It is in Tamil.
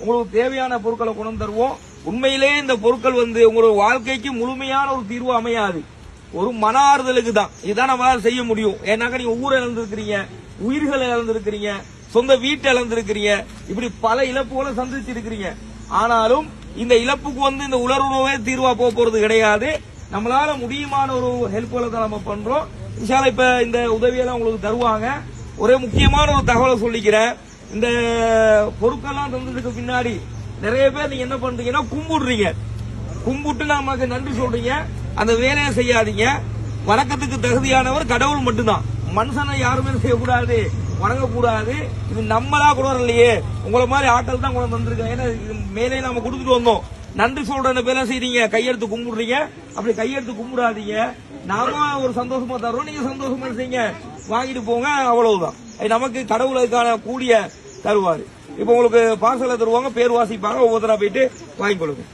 உங்களுக்கு தேவையான பொருட்களை கொண்டு வந்து தருவோம். உண்மையிலே இந்த பொருட்கள் வந்து உங்களோட வாழ்க்கைக்கு முழுமையான ஒரு தீர்வு அமையாது. ஒரு மன ஆறுதலுக்கு தான். இதுதான் நம்மளால செய்ய முடியும். ஏன்னாக்கா நீங்க ஊரை இழந்திருக்கிறீங்க உயிர்களை இழந்திருக்கிறீங்க சொந்த வீட்டை இழந்திருக்கிறீங்க இப்படி பல இழப்புகளை சந்திச்சிருக்கிறீங்க. ஆனாலும் இந்த இழப்புக்கு வந்து இந்த உலர்வுணவே தீர்வா போக போறது கிடையாது. நம்மளால முடியுமான ஒரு ஹெல்ப்களை தான் நம்ம பண்றோம். இன்ஷால்லா இப்ப இந்த உதவியெல்லாம் உங்களுக்கு தருவாங்க. ஒரே முக்கியமான ஒரு தகவலை சொல்லிக்கிறேன். இந்த பொருட்கள்லாம் தந்ததுக்கு பின்னாடி நிறைய பேர் நீங்க என்ன பண்றீங்கன்னா கும்பிடுறீங்க. கும்பிட்டு நமக்கு நன்றி சொல்றீங்க. அந்த வேலையை செய்யாதீங்க. வணக்கத்துக்கு தகுதியானவர் கடவுள் மட்டும்தான். மனுஷனை யாருமே செய்யக்கூடாது வணங்கக்கூடாது. இது நம்மளா கூட இல்லையே உங்களை மாதிரி ஆட்கள் தான் கொண்டு வந்திருக்கேன் ஏன்னா இது மேலே நாம கொடுத்துட்டு வந்தோம். நன்றி சொல்ற பேர செய்றீங்க. கையெடுத்து கும்பிடுறீங்க. அப்படி கையெடுத்து கும்பிடாதீங்க. நாம ஒரு சந்தோஷமா தர்றோம் நீங்க சந்தோஷமா செய்யுங்க வாங்கிட்டு போங்க. அவ்வளவுதான். நமக்கு கடவுளுக்கான கூடிய தருவாரு. இப்போ உங்களுக்கு பார்சலை தருவாங்க பேர் வாசிப்பாங்க ஒவ்வொருத்தரா போயிட்டு வாங்கி கொடுக்கும்